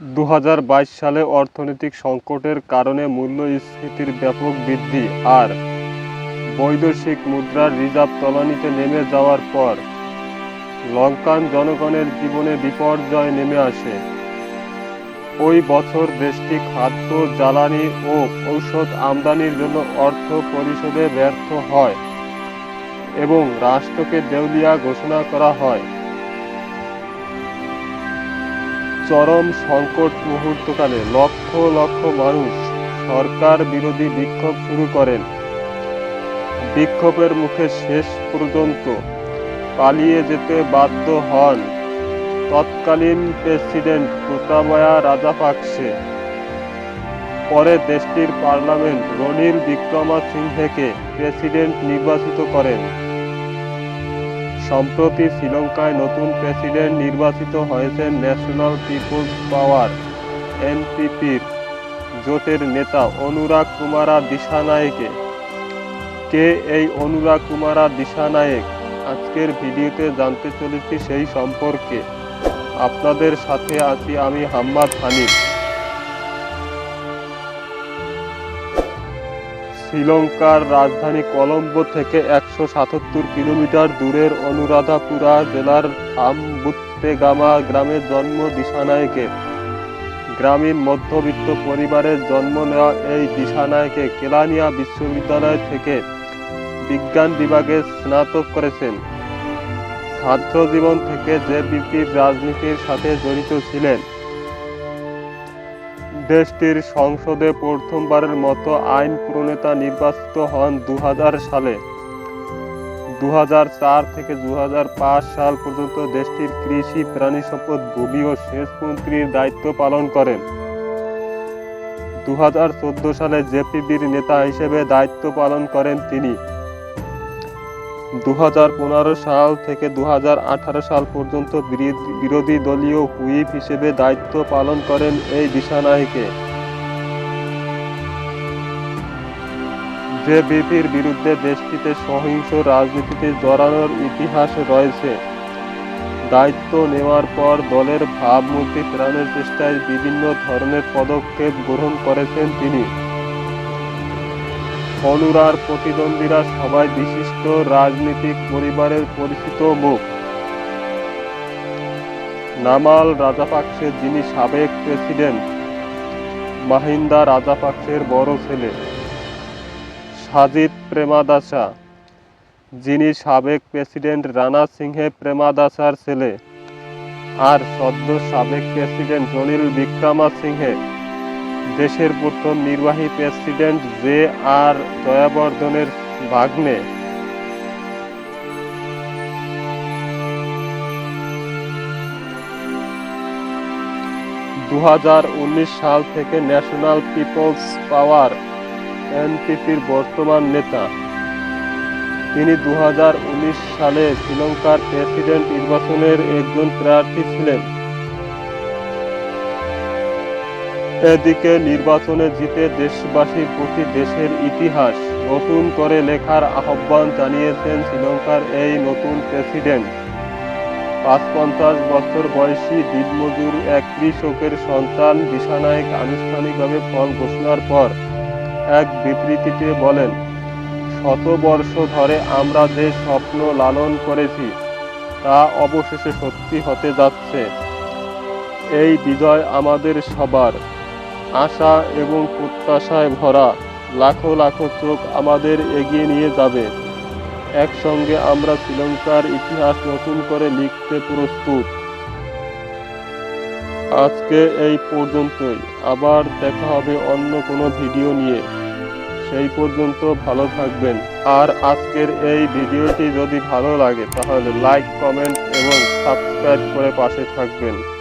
দু হাজার বাইশ সালে অর্থনৈতিক সংকটের কারণে মূল্যস্ফীতির ব্যাপক বৃদ্ধি আর বৈদেশিক মুদ্রার রিজার্ভ তলানিতে নেমে যাওয়ার পর লঙ্কান জনগণের জীবনে বিপর্যয় নেমে আসে। ওই বছর দেশটি খাদ্য, জ্বালানি ও ঔষধ আমদানির জন্য অর্থ পরিশোধে ব্যর্থ হয় এবং রাষ্ট্রকে দেউলিয়া ঘোষণা করা হয়। চরম সংকট মুহূর্তকালে লক্ষ লক্ষ মানুষ সরকার বিরোধী বিক্ষোভ শুরু করেন। বিক্ষোভের মুখে শেষ পর্যন্ত পালিয়ে যেতে বাধ্য হন তৎকালীন প্রেসিডেন্ট গোতাবায়া রাজাপাকসে। পরে দেশটির পার্লামেন্ট রনিল বিক্রমা সিংহেকে প্রেসিডেন্ট নির্বাচিত করেন। সম্প্রতি শ্রীলঙ্কায় নতুন প্রেসিডেন্ট নির্বাচিত হয়েছেন ন্যাশনাল পিপলস পাওয়ার এনপিপির জোটের নেতা অনুরাগ কুমারা দিশানায়েকে। কে এই অনুরাগ কুমারা দিশানায়েক? আজকের ভিডিওতে জানতে চলেছি সেই সম্পর্কে। আপনাদের সাথে আছি আমি হাম্মাদ হানিফ। শ্রীলঙ্কার রাজধানী কলম্বো থেকে একশো সাতাত্তর কিলোমিটার দূরের অনুরাধাপুরা জেলার থামবুত্তেগামা গ্রামে জন্ম দিশানায়কে গ্রামীণ মধ্যবিত্ত পরিবারের জন্ম নেওয়া এই দিশানায়কে কেলানিয়া বিশ্ববিদ্যালয় থেকে বিজ্ঞান বিভাগে স্নাতক করেছেন। ছাত্র জীবন থেকে জেপিপির রাজনীতির সাথে জড়িত ছিলেন। দেশটির সংসদে প্রথমবারের মতো আইন প্রণেতা নির্বাচিত হন দু হাজার সালে। দু হাজার চার থেকে দু হাজার পাঁচ সাল পর্যন্ত দেশটির কৃষি প্রাণী সম্পদ ভূমি ও সেচ মন্ত্রীর দায়িত্ব পালন করেন। দু হাজার চোদ্দ সালে জেপিবির নেতা হিসেবে দায়িত্ব পালন করেন তিনি। দু হাজার পনেরো সাল থেকে দু হাজার আঠারো সাল পর্যন্ত বিরোধী- দলীয় হুইপ হিসেবে দায়িত্ব পালন করেন এই দিশানায়কে। জেবিপির বিরুদ্ধে দেশটিতে সহিংস রাজনীতিতে জড়ানোর ইতিহাস রয়েছে। দায়িত্ব নেওয়ার পর দলের ভাবমূর্তি ফেরানোর চেষ্টায় বিভিন্ন ধরনের পদক্ষেপ গ্রহণ করেছেন তিনি। অনুরার প্রতিদ্বন্দ্বীরা সবাই বিশিষ্ট রাজনৈতিক পরিবারের পরিচিত মুখ। নামাল রাজাপাকসে যিনি সাবেক প্রেসিডেন্ট, মাহিন্দা রাজাপাকসের বড় ছেলে, সাজিদ প্রেমাদাসা, যিনি সাবেক প্রেসিডেন্ট রানা সিংহে প্রেমাদাসার ছেলে, আর সদ্য সাবেক প্রেসিডেন্ট রনিল বিক্রমা সিংহে দেশের প্রথম নির্বাহী প্রেসিডেন্ট জে আর জয়াবর্ধনের ভাগ্নে। দু হাজার উনিশ সাল থেকে ন্যাশনাল পিপলস পাওয়ার এনপিপির বর্তমান নেতা। তিনি দু হাজার উনিশ সালে শ্রীলঙ্কার প্রেসিডেন্ট নির্বাচনের একজন প্রার্থী ছিলেন। এদিকে নির্বাচনে জিতে দেশবাসীর প্রতি দেশের ইতিহাস নতুন করে লেখার আহ্বান জানিয়েছেন শ্রীলঙ্কার এই নতুন প্রেসিডেন্ট। পাঁচ পঞ্চাশ বছর বয়সী দিনমজুর এক কৃষকের সন্তান দিশানায়ক আনুষ্ঠানিকভাবে ফল ঘোষণার পর এক বিবৃতিতে বলেন শত বর্ষ ধরে আমরা যে স্বপ্ন লালন করেছি, তা অবশেষে সত্যি হতে যাচ্ছে। এই বিজয় আমাদের সবার। আশা এবং প্রত্যাশায় ভরা লাখো লাখো চোখ আমাদের এগিয়ে নিয়ে যাবে। একসঙ্গে আমরা শ্রীলঙ্কার ইতিহাস নতুন করে লিখতে প্রস্তুত। আজকে এই পর্যন্তই। আবার দেখা হবে অন্য কোনো ভিডিও নিয়ে। সেই পর্যন্ত ভালো থাকবেন। আর আজকের এই ভিডিওটি যদি ভালো লাগে, তাহলে লাইক কমেন্ট এবং সাবস্ক্রাইব করে পাশে থাকবেন।